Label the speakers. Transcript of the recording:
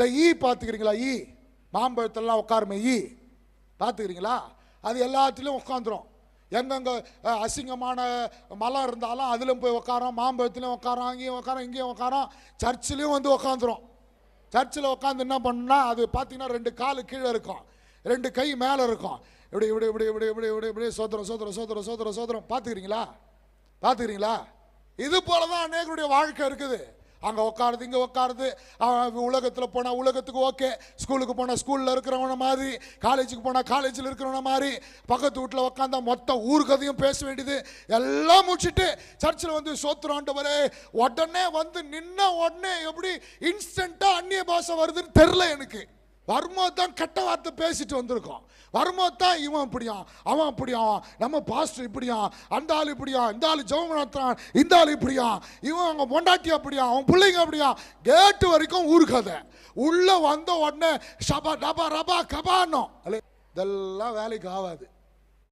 Speaker 1: இந்த ஈ பார்த்துக்கிறீங்களா? ஈ. மாம்பழத்தெல்லாம் உட்காருமே ஈ. பார்த்துக்கிறீங்களா? அது எல்லாத்துலேயும் உட்காந்துரும். எங்கெங்கே அசிங்கமான மலம் இருந்தாலும் அதிலும் போய் உட்காரோம். மாம்பழத்துலேயும் உட்காரோம் அங்கேயும் உட்காரோம் இங்கேயும் உட்காரோம். சர்ச்சிலையும் வந்து உட்காந்துரும். சர்ச்சில் உட்காந்து என்ன பண்ணுன்னா அது பார்த்தீங்கன்னா ரெண்டு காலு கீழே இருக்கும். ரெண்டு கை மேலே இருக்கும். இப்படி இப்படி இப்படி இப்படி இப்படி இப்படி இப்படி சோதரம் சோதரம் சோதரம் சோதரம் சோதரம் பார்த்துக்கிறீங்களா? பார்த்துக்கிறீங்களா? இது போல தான் அநேகருடைய வாழ்க்கை இருக்குது. அங்கே உட்காருது இங்கே உட்காருது உலகத்தில் போனால் உலகத்துக்கு ஓகே. ஸ்கூலுக்கு போனால் ஸ்கூலில் இருக்கிறவன மாதிரி காலேஜுக்கு போனால் காலேஜில் இருக்கிறவன மாதிரி பக்கத்து வீட்டில் உட்காந்தா மொத்த ஊர்கதையும் பேச வேண்டியது. எல்லாம் முடிச்சுட்டு சர்ச்சில் வந்து சோத்துறான்ட்டு உடனே வந்து நின்ன உடனே எப்படி இன்ஸ்டண்ட்டாக அந்நிய பாஷை வருதுன்னு தெரில எனக்கு. வரும்போது தான் கெட்ட வார்த்தை பேசிட்டு வந்திருக்கோம். வரும்போது தான் இவன் இப்படியாம் அவன் இப்படியாம் நம்ம பாஸ்டர் இப்படியான் அந்த ஆள் இப்படியா இந்த ஆள் ஜெபம் நடத்துறான் இந்த ஆள் இப்படியா இவன் அவங்க பொண்டாட்டி அப்படியா அவன் பிள்ளைங்க அப்படியா கேட்டு வரைக்கும் ஊருக்கதை உள்ளே வந்த உடனே ஷபா டபா ரபா கபானோ இதெல்லாம் வேலைக்கு ஆகாது.